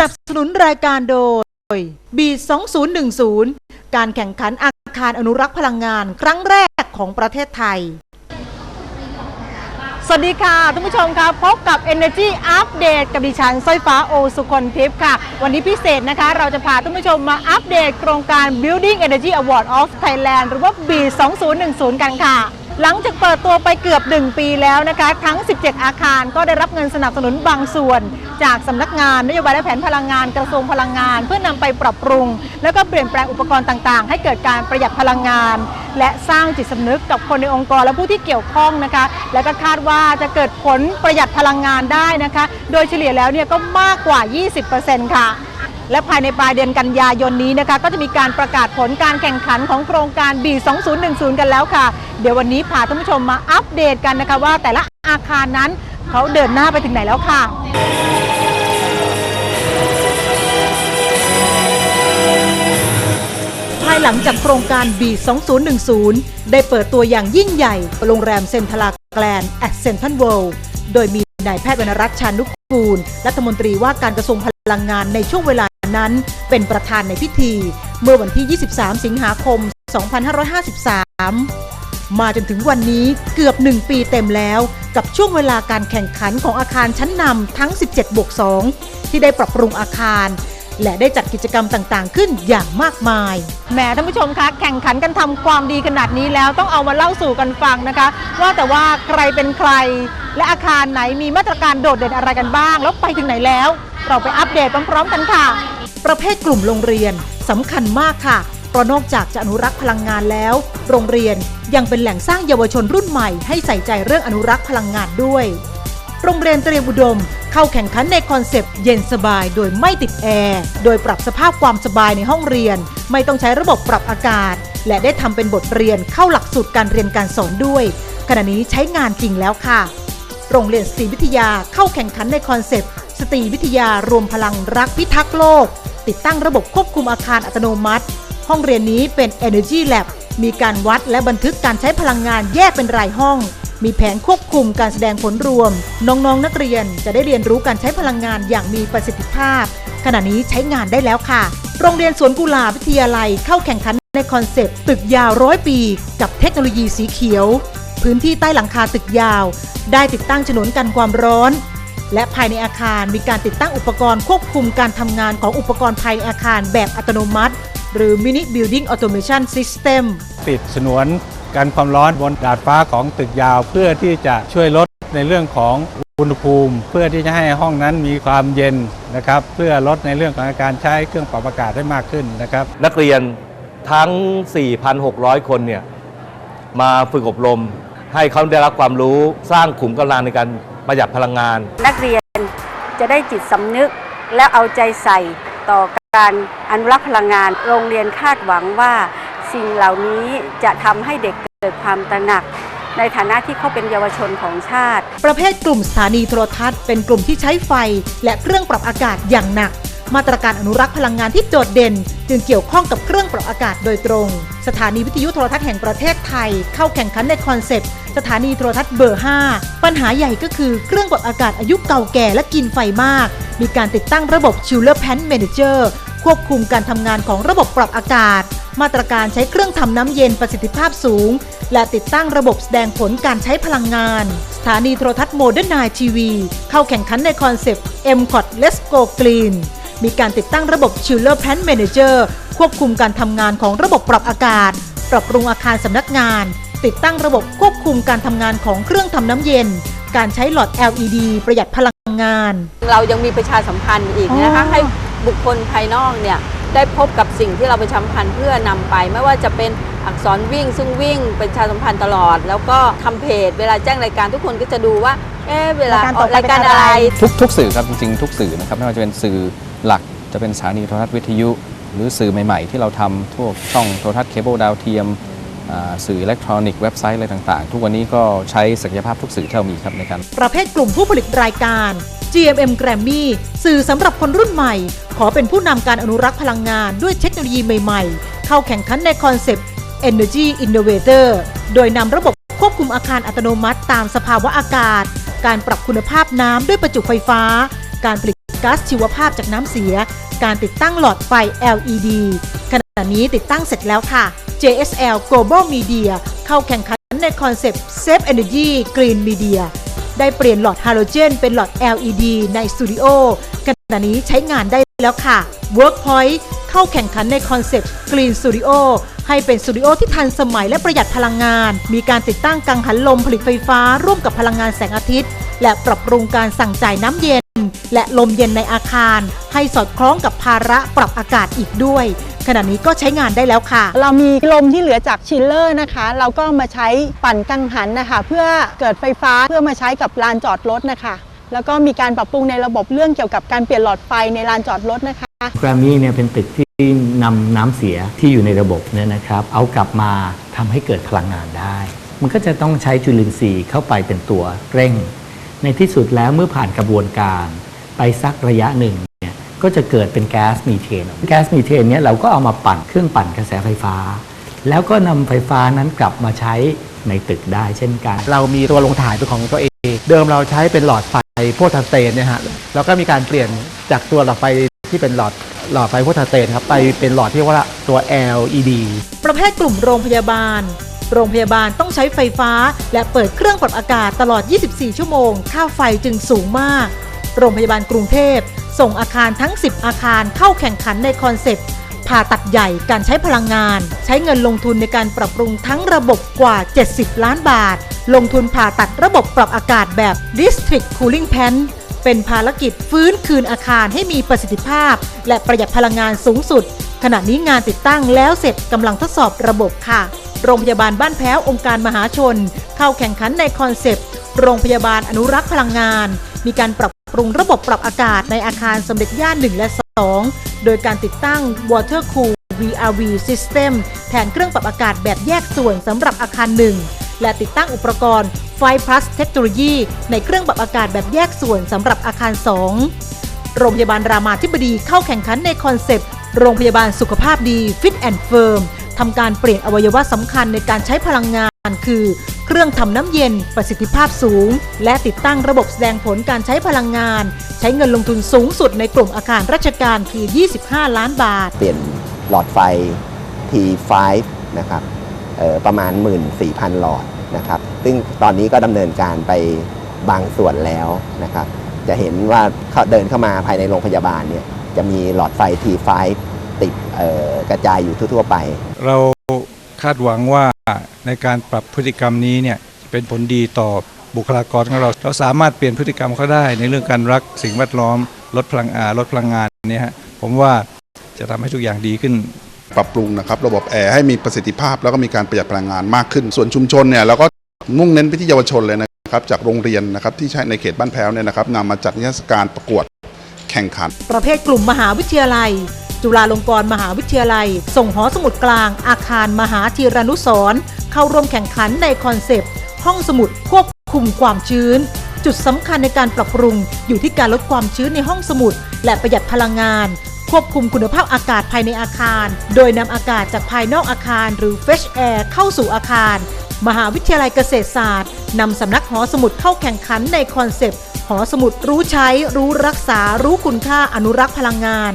นับสนุนรายการโดย b 2010การแข่งขันอาคารอนุรักษ์พลังงานครั้งแรกของประเทศไทย สวัสดีค่ะท่านผู้ชมครับพบกับ Energy Update กับดิฉันสร้อยฟ้าโอสุคนทิพย์ค่ะ วันนี้พิเศษนะคะ เราจะพาท่านผู้ชมมาอัปเดตโครงการ Building Energy Award of Thailand หรือว่า B 2010กันค่ะ หลังจากเปิดตัวไปเกือบ 1 ปีแล้วนะคะทั้ง 17 อาคารก็ได้รับเงินสนับสนุนบางส่วน จากสำนักงานนโยบายและแผนพลังงานกระทรวงพลังงาน เพื่อนำไปปรับปรุง แล้วก็เปลี่ยนแปลงอุปกรณ์ต่างๆ ให้เกิดการประหยัดพลังงาน และสร้างจิตสำนึกกับคนในองค์กรและผู้ที่เกี่ยวข้องนะคะ และก็คาดว่าจะเกิดผลประหยัดพลังงานได้นะคะ โดยเฉลี่ยแล้วเนี่ยก็มากกว่า 20%ค่ะ และภายในปลายเดือนกันยายนนี้นะคะ ก็จะมีการประกาศผลการแข่งขันของโครงการ B 2010 กันแล้วค่ะ เดี๋ยววันนี้พาท่านผู้ชมมาอัปเดตกันนะคะว่าแต่ละอาคารนั้นเขาเดินหน้าไปถึงไหนแล้วค่ะภายหลังจากโครงการ B 2010 ได้เปิดตัวอย่างยิ่งใหญ่ โรงแรมเซนทราแกลนแอดเซนทันเวิลด์โดยมีนายแพทย์วรรณรัตน์ชานุกูล รัฐมนตรีว่าการกระทรวงพลังงานในช่วงเวลา นั้นเป็นประธานในพิธี เมื่อวันที่ 23 สิงหาคม 2553 มาจนถึงวันนี้เกือบ 1 ปีเต็มแล้วกับช่วงเวลาการแข่งขันของอาคารชั้นนำทั้ง 17 บวก 2 ที่ได้ปรับปรุงอาคาร และได้จัดกิจกรรมต่างๆ ขึ้นอย่างมากมาย แหมท่านผู้ชมคะแข่งขันกันทำความดีขนาดนี้แล้วต้องเอามาเล่าสู่กันฟังนะคะ ว่าแต่ว่าใครเป็นใครและอาคารไหนมีมาตรการโดดเด่นอะไรกันบ้าง แล้วไปถึงไหนแล้ว เราไปอัปเดตพร้อมๆกันค่ะ ประเภทกลุ่มโรงเรียนสำคัญมากค่ะเพราะนอกจากจะอนุรักษ์พลังงานแล้ว โรงเรียนยังเป็นแหล่งสร้างเยาวชนรุ่นใหม่ให้ใส่ใจเรื่องอนุรักษ์พลังงานด้วย โรงเรียนเตรียมอุดม เข้าแข่งขันในคอนเซปต์เย็นสบายโดยไม่ติดแอร์ โดยปรับสภาพความสบายในห้องเรียน ไม่ต้องใช้ระบบปรับอากาศ และได้ทำเป็นบทเรียนเข้าหลักสูตรการเรียนการสอนด้วย ขณะนี้ใช้งานจริงแล้วค่ะ โรงเรียนสตรีวิทยาเข้าแข่งขันในคอนเซปต์สตรีวิทยารวมพลังรักพิทักษ์โลก ติดตั้งระบบควบคุมอาคารอัตโนมัติ ห้องเรียนนี้เป็น Energy Lab มีการวัดและบันทึกการใช้พลังงานแยกเป็นรายห้อง มีแผนควบคุมการแสดงผลรวม น้องๆนนักเรียนจะได้เรียนรู้การใช้พลังงานอย่างมีประสิทธิภาพ ขณะนี้ใช้งานได้แล้วค่ะ โรงเรียนสวนกุหลาบวิทยาลัยเข้าแข่งขันในคอนเซปต์ตึกยาวร้อยปี กับเทคโนโลยีสีเขียว พื้นที่ใต้หลังคาตึกยาว ได้ติดตั้งฉนวนกันความร้อน และภายในอาคารมีการติดตั้งอุปกรณ์ควบคุมการทำงานของอุปกรณ์ภายในอาคารแบบอัตโนมัติ หรือ Mini Building Automation System ติดฉนวนกันความร้อนบนดาดฟ้าของตึกยาว เพื่อที่จะช่วยลดในเรื่องของอุณหภูมิ เพื่อที่จะให้ห้องนั้นมีความเย็นนะครับเพื่อลดในเรื่องของการใช้เครื่องปรับอากาศได้มากขึ้นนะครับ นักเรียนทั้ง 4,600 คนเนี่ยมาฝึกอบรม ให้เขาได้รับความรู้สร้างขุมกำลังในการ ประหยัดพลังงาน นักเรียนจะได้จิตสำนึก และเอาใจใส่ต่อการอนุรักษ์พลังงาน โรงเรียนคาดหวังว่า สิ่งเหล่านี้จะทำให้เด็กเกิดความตระหนัก ในฐานะที่เขาเป็นเยาวชนของชาติ ประเภทกลุ่มสถานีโทรทัศน์เป็นกลุ่มที่ใช้ไฟ และเครื่องปรับอากาศอย่างหนัก มาตรการอนุรักษ์พลังงานที่โดดเด่น จึงเกี่ยวข้องกับเครื่องปรับอากาศโดยตรง สถานีวิทยุโทรทัศน์แห่งประเทศไทย เข้าแข่งขันในคอนเซปต์สถานีโทรทัศน์เบอร์ 5 ปัญหาใหญ่ก็คือเครื่องปรับอากาศอายุเก่าแก่และกินไฟมาก มีการติดตั้งระบบ Chiller Pan Manager ควบคุมการทำงานของระบบปรับอากาศ มาตรการใช้เครื่องทำน้ำเย็นประสิทธิภาพสูง และติดตั้งระบบแสดงผลการใช้พลังงาน สถานีโทรทัศน์โมเดิร์นไนทีวีเข้าแข่งขันในคอนเซปต์ m c o t Let's Go Green มีการติดตั้งระบบ Chiller Pan Manager ควบคุมการทำงานของระบบปรับอากาศ ปรับปรุงอาคารสำนักงาน ติดตั้งระบบควบคุมการทำงานของเครื่องทำน้ำเย็น การใช้หลอด LED ประหยัดพลังงาน เรายังมีประชาสัมพันธ์อีกนะคะอ๋อให้บุคคลภายนอกเนี่ยได้พบกับสิ่งที่เราประชาสัมพันธ์เพื่อนำไป ไม่ว่าจะเป็นอักษรวิ่ง ซึ่งวิ่งเป็นประชาสัมพันธ์ตลอด แล้วก็ทำเพจ เวลาแจ้งรายการทุกคนก็จะดูว่าเอ๊ะเวลารายการต่อไปรายการเป็นอะอะไรไร ทุกทุกสื่อครับจริงๆทุกสื่อนะครับไม่ว่าจะเป็นสื่อ หลักจะเป็นสถานีโทรทัศน์วิทยุ หรือสื่อใหม่ๆ ที่เราทำทั่วช่องโทรทัศน์เคเบิลดาวเทียมสื่ออิเล็กทรอนิกส์เว็บไซต์อะไรต่างๆ ทุกวันนี้ก็ใช้ศักยภาพทุกสื่อที่เรามีครับในการประเภทกลุ่มผู้ผลิตรายการ GMM Grammy สื่อสำหรับคนรุ่นใหม่ ขอเป็นผู้นำการอนุรักษ์พลังงานด้วยเทคโนโลยีใหม่ๆ เข้าแข่งขันในคอนเซปต์ Energy Innovator โดยนำระบบควบคุมอาคารอัตโนมัติตามสภาวะอากาศ การปรับคุณภาพน้ำด้วยประจุไฟฟ้า การผลิต ก๊าซชีวภาพจากน้ำเสีย การติดตั้งหลอดไฟ LED ขณะนี้ติดตั้งเสร็จแล้วค่ะ JSL Global Media เข้าแข่งขันในคอนเซปต์ Safe Energy Green Media ได้เปลี่ยนหลอดฮาโลเจนเป็นหลอด LED ในสตูดิโอขณะนี้ใช้งานได้แล้วค่ะ Workpoint เข้าแข่งขันในคอนเซปต์ Green Studio ให้เป็นสตูดิโอที่ทันสมัยและประหยัดพลังงาน มีการติดตั้งกังหันลมผลิตไฟฟ้าร่วมกับพลังงานแสงอาทิตย์ และปรับปรุงการสั่งจ่ายน้ำเย็น และลมเย็นในอาคาร ให้สอดคล้องกับภาระปรับอากาศอีกด้วย ขณะนี้ก็ใช้งานได้แล้วค่ะ เรามีลมที่เหลือจากชิลเลอร์นะคะ เราก็มาใช้ปั่นกังหันนะคะ เพื่อเกิดไฟฟ้าเพื่อมาใช้กับลานจอดรถนะคะ แล้วก็มีการปรับปรุงในระบบเรื่องเกี่ยวกับการเปลี่ยนหลอดไฟในลานจอดรถนะคะแกรมมี่เนี่ยเป็นตึกที่นำน้ำเสียที่อยู่ในระบบเนี่ยนะครับ เอากลับมาทำให้เกิดพลังงานได้ มันก็จะต้องใช้จุลินทรีย์เข้าไปเป็นตัวเร่ง ในที่สุดแล้วเมื่อผ่านกระบวนการไปสักระยะหนึ่งเนี่ยก็จะเกิดเป็นแก๊สมีเทนแก๊สมีเทนเนี่ยเราก็เอามาปั่นเครื่องปั่นกระแสไฟฟ้า แล้วก็นำไฟฟ้านั้นกลับมาใช้ในตึกได้เช่นกัน เรามีตัวลงถ่ายเป็นของตัวเอง เดิมเราใช้เป็นหลอดไฟโพธาสเตนเนี่ยฮะแล้วก็มีการเปลี่ยนจากตัวหลอดไฟที่เป็นหลอดหลอดไฟโพธาสเตนครับไปเป็นหลอดที่เรียกว่าตัว LED ประเภทกลุ่มโรงพยาบาล โรงพยาบาลต้องใช้ไฟฟ้า และเปิดเครื่องปรับอากาศตลอด 24 ชั่วโมง ค่าไฟจึงสูงมาก โรงพยาบาลกรุงเทพ ส่งอาคารทั้ง 10 อาคารเข้าแข่งขันในคอนเซปต์ผ่าตัดใหญ่การใช้พลังงาน ใช้เงินลงทุนในการปรับปรุงทั้งระบบกว่า 70 ล้านบาท ลงทุนผ่าตัดระบบปรับอากาศแบบ District Cooling Pan เป็นภารกิจฟื้นคืนอาคารให้มีประสิทธิภาพ และประหยัดพลังงานสูงสุด ขณะนี้งานติดตั้งแล้วเสร็จกำลังทดสอบระบบค่ะ โรงพยาบาลบ้านแพ้วองค์การมหาชน เข้าแข่งขันในคอนเซปต์ โรงพยาบาลอนุรักษ์พลังงาน มีการปรับปรุงระบบปรับอากาศในอาคารสมเด็จย่าน1และ 2 โดยการติดตั้ง Water Cool VRV System แทนเครื่องปรับอากาศแบบแยกส่วนสำหรับอาคาร 1 และติดตั้งอุปกรณ์ไฟ Plus Technology ในเครื่องปรับอากาศแบบแยกส่วนสำหรับอาคาร 2 โรงพยาบาลรามาธิบดีเข้าแข่งขันในคอนเซปต์ โรงพยาบาลสุขภาพดี Fit and Firm ทำการเปลี่ยนอวัยวะสำคัญในการใช้พลังงาน คือ เครื่องทำน้ำเย็นประสิทธิภาพสูง และติดตั้งระบบแสดงผลการใช้พลังงาน ใช้เงินลงทุนสูงสุดในกลุ่มอาคารราชการคือ 25 ล้านบาท เปลี่ยนหลอดไฟ T5 นะครับประมาณ 14,000 หลอดนะครับ ซึ่งตอนนี้ก็ดำเนินการไปบางส่วนแล้วนะครับ จะเห็นว่าเขาเดินเข้ามาภายในโรงพยาบาลเนี่ยจะมีหลอดไฟ T5 ติดเอ่อกระจายอยู่ทั่วๆไป เราคาดหวังว่าในการปรับพฤติกรรมนี้เนี่ยเป็นผลดีต่อบุคลากรของเราเราสามารถเปลี่ยนพฤติกรรมเขาได้ ในเรื่องการรักสิ่งแวดล้อมลดพลังอาลดพลังงานเนี่ยฮะผมว่าจะทำให้ทุกอย่างดีขึ้นปรับปรุงนะครับระบบแอร์ให้มีประสิทธิภาพ แล้วก็มีการประหยัดพลังงานมากขึ้น ส่วนชุมชนเนี่ยเราก็มุ่งเน้นไปที่เยาวชนเลยนะครับจากโรงเรียนนะครับที่ใช้ในเขตบ้านแพ้วเนี่ยนะครับนำมาจัดนิทรรศการประกวดแข่งขัน ประเภทกลุ่มมหาวิทยาลัย จุฬาลงกรณ์มหาวิทยาลัย ส่งหอสมุดกลาง อาคารมหาธีรนุสรณ์เข้าร่วมแข่งขันในคอนเซปต์ห้องสมุดควบคุมความชื้น จุดสำคัญในการปรับปรุง อยู่ที่การลดความชื้นในห้องสมุด และประหยัดพลังงาน ควบคุมคุณภาพอากาศภายในอาคาร โดยนำอากาศจากภายนอกอาคารหรือ Fresh Air เข้าสู่อาคาร มหาวิทยาลัยเกษตรศาสตร์นำสำนักหอสมุดเข้าแข่งขันในคอนเซปต์หอสมุดรู้ใช้ รู้รักษา รู้คุณค่าอนุรักษ์พลังงาน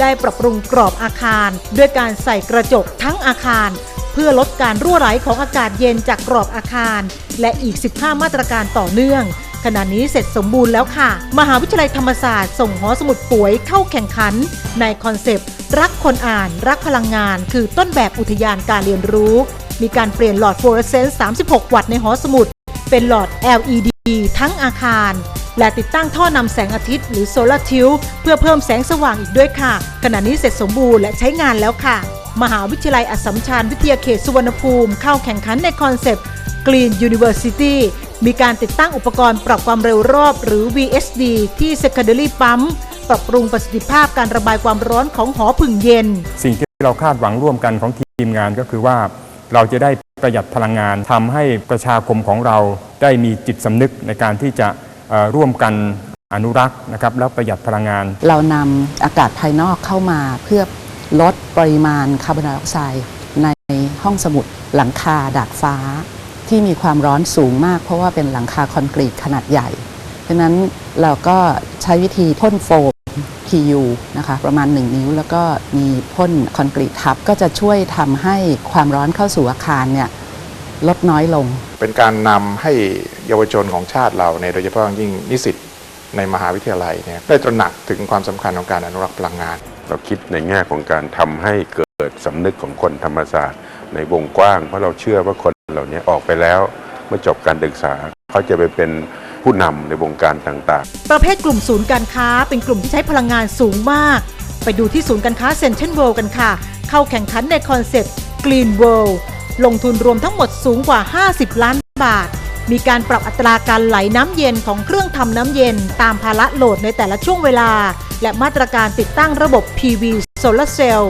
ได้ปรับปรุงกรอบอาคาร ด้วยการใส่กระจกทั้งอาคาร เพื่อลดการรั่วไหลของอากาศเย็นจากกรอบอาคาร และอีก 15 มาตรการต่อเนื่องขณะนี้เสร็จสมบูรณ์แล้วค่ะ มหาวิทยาลัยธรรมศาสตร์ ส่งหอสมุดป่วยเข้าแข่งขัน ในคอนเซปต์ รักคนอ่านรักพลังงาน คือต้นแบบอุทยานการเรียนรู้ มีการเปลี่ยนหลอดฟลูออเรสเซนซ์36 วัตต์ในหอสมุด เป็นหลอด LED ทั้งอาคาร และติดตั้งท่อนำแสงอาทิตย์หรือโซลาร์ทิวเพื่อเพิ่มแสงสว่างอีกด้วยค่ะ ขณะนี้เสร็จสมบูรณ์และใช้งานแล้วค่ะ มหาวิทยาลัยอัสสัมชัญวิทยาเขตสุวรรณภูมิ เข้าแข่งขันในคอนเซปต์ Green University มีการติดตั้งอุปกรณ์ปรับความเร็วรอบหรือ VSD ที่ Secondary Pump ปรับปรุงประสิทธิภาพการระบายความร้อนของหอผึ่งเย็น สิ่งที่เราคาดหวังร่วมกันของทีมงานก็คือว่าเราจะได้ประหยัดพลังงานทำให้ประชาคมของเราได้มีจิตสำนึกในการที่จะ ร่วมกันอนุรักษ์นะครับแล้วประหยัดพลังงาน เรานำอากาศภายนอกเข้ามาเพื่อลดปริมาณคาร์บอนไดออกไซด์ในห้องสมุดหลังคาดาดฟ้า ที่มีความร้อนสูงมาก เพราะว่าเป็นหลังคาคอนกรีตขนาดใหญ่ดังนั้นเราก็ใช้วิธีพ่นโฟม PU นะคะประมาณ 1 นิ้ว แล้วก็มีพ่นคอนกรีตทับ ก็จะช่วยทำให้ความร้อนเข้าสู่อาคารเนี่ยลดน้อยลง เป็นการนำให้ เยาวชนของชาติเราในยโดยเฉพาะอย่างยิ่งนิสิตในมหาวิทยาลัยเนี่ยได้ตระหนักถึงความสำคัญของการอนุรักษ์พลังงาน เราคิดในแง่ของการทำให้เกิดสำนึกของคนธรรมศาสตร์ ในวงกว้าง เพราะเราเชื่อว่าคนเหล่านี้ออกไปแล้ว เมื่อจบการศึกษาเขาจะไปเป็นผู้นำในวงการต่างๆ ประเภทกลุ่มศูนย์การค้าเป็นกลุ่มที่ใช้พลังงานสูงมาก ไปดูที่ศูนย์การค้าเซ็นทรัลเวิลด์กันค่ะ เข้าแข่งขันในคอนเซปต์ Green World ลงทุนรวมทั้งหมดสูงกว่า 50 ล้านบาท มีการปรับอัตราการไหลน้ำเย็นของเครื่องทำน้ำเย็น ตามภาระโหลดในแต่ละช่วงเวลา และมาตรการติดตั้งระบบ PV Solar Cell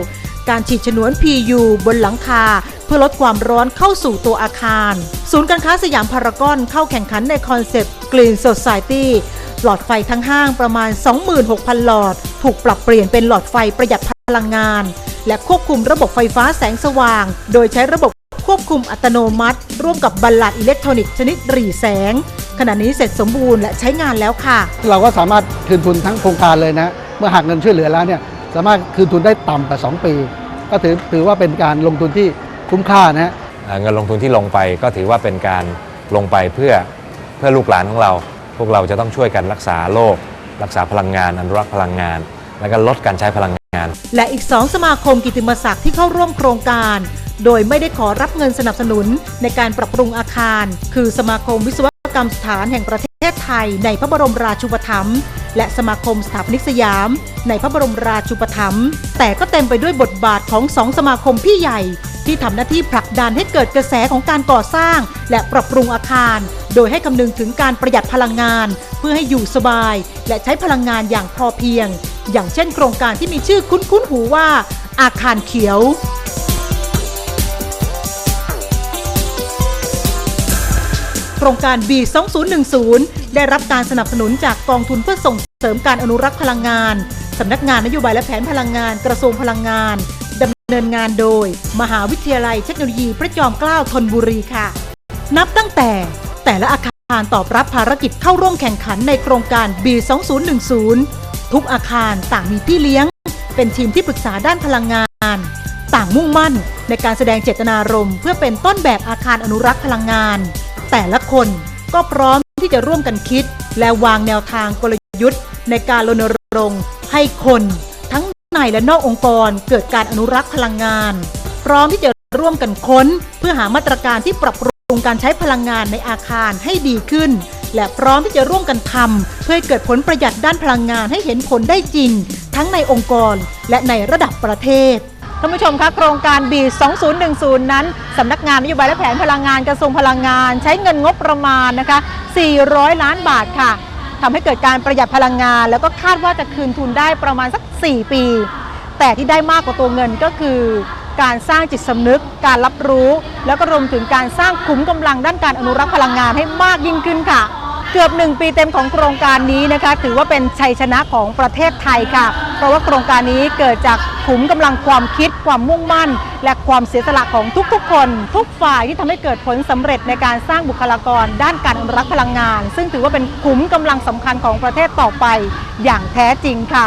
การฉีดฉนวน PU บนหลังคา เพื่อลดความร้อนเข้าสู่ตัวอาคาร ศูนย์การค้าสยามพารากอนเข้าแข่งขันในคอนเซปต์ Green Society หลอดไฟทั้งห้างประมาณ 26,000 หลอด ถูกปรับเปลี่ยนเป็นหลอดไฟประหยัดพลังงาน และควบคุมระบบไฟฟ้าแสงสว่าง โดยใช้ระบบ ควบคุมอัตโนมัติ ร่วมกับบัลลัดอิเล็กทรอนิกส์ชนิดหรี่แสง ขณะนี้เสร็จสมบูรณ์และใช้งานแล้วค่ะ เราก็สามารถคืนทุนทั้งโครงการเลยนะ เมื่อหักเงินช่วยเหลือแล้วเนี่ยสามารถคืนทุนได้ต่ำกว่า2ปี ก็ถือถือว่าเป็นการลงทุนที่คุ้มค่านะฮะเอ่อเงินลงทุนที่ลงไปก็ถือว่าเป็นการลงไปเพื่อเพื่อลูกหลานของเรา พวกเราจะต้องช่วยกันรักษาโลก รักษาพลังงานอนุรักษ์พลังงาน และก็ลดการใช้พลังงาน และอีก2สมาคมกิตติมศักดิ์ที่เข้าร่วมโครงการ โดยไม่ได้ขอรับเงินสนับสนุนในการปรับปรุงอาคาร คือสมาคมวิศวกรรมสถานแห่งประเทศไทย ในพระบรมราชูปถัมภ์และสมาคมสถาปนิกสยาม ในพระบรมราชูปถัมภ์แต่ก็เต็มไปด้วยบทบาทของสองสมาคมพี่ใหญ่ ที่ทำหน้าที่ผลักดันให้เกิดกระแสของการก่อสร้าง และปรับปรุงอาคาร โดยให้คำนึงถึงการประหยัดพลังงาน เพื่อให้อยู่สบาย และใช้พลังงานอย่างพอเพียง อย่างเช่น โครงการที่มีชื่อคุ้นๆหูว่า อาคารเขียว โครงการ B 2010ได้รับการสนับสนุนจากกองทุนเพื่อส่งเสริมการอนุรักษ์พลังงาน สำนักงานนโยบายและแผนพลังงานกระทรวงพลังงานดำเนินงานโดย มหาวิทยาลัยเทคโนโลยีพระจอมเกล้าธนบุรีค่ะ นับตั้งแต่แต่ละอาคารตอบรับภารกิจเข้าร่วมแข่งขันในโครงการ B 2010ทุกอาคารต่างมีพี่เลี้ยง เป็นทีมที่ปรึกษาด้านพลังงาน ต่างมุ่งมั่นในการแสดงเจตนารมณ์เพื่อเป็นต้นแบบอาคารอนุรักษ์พลังงาน แต่ละคนก็พร้อมที่จะร่วมกันคิด และวางแนวทางกลยุทธ์ ในการรณรงค์ให้คน ทั้งในและนอกองค์กรเกิดการอนุรักษ์พลังงาน พร้อมที่จะร่วมกันค้น เพื่อหามาตรการที่ปรับปรุงการใช้พลังงานในอาคารให้ดีขึ้น และพร้อมที่จะร่วมกันทำเพื่อให้เกิดผลประหยัดด้านพลังงานให้เห็นผลได้จริง ทั้งในองค์กรและในระดับประเทศานผู้ชมคะโครงการ B 2010 นั้นสำนักงานนโยบายและแผนพลังงานกระทรวงพลังงาน ใช้เงินงบประมาณนะคะ 400 ล้านบาทค่ะทำให้เกิดการประหยัดพลังงาน แล้วก็คาดว่าจะคืนทุนได้ประมาณสัก 4 ปี แต่ที่ได้มากกว่าตัวเงินก็คือการสร้างจิตสำนึก การรับรู้ แล้วก็รวมถึงการสร้างขุมกำลังด้านการอนุรักษ์พลังงานให้มากยิ่งขึ้นค่ะ เกือบหนึ่งปีเต็มของโครงการนี้นะคะ ถือว่าเป็นชัยชนะของประเทศไทยค่ะ เพราะว่าโครงการนี้เกิดจากขุมกำลังความคิดความมุ่งมั่น และความเสียสละของทุกๆ คน ทุกฝ่ายที่ทำให้เกิดผลสำเร็จในการสร้างบุคลากร ด้านการอนุรักษ์พลังงาน ซึ่งถือว่าเป็นขุมกำลังสำคัญของประเทศต่อไปอย่างแท้จริงค่ะ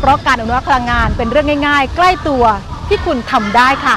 เพราะการอนุรักษ์พลังงานเป็นเรื่องง่าย ๆ ใกล้ตัวที่คุณทำได้ค่ะ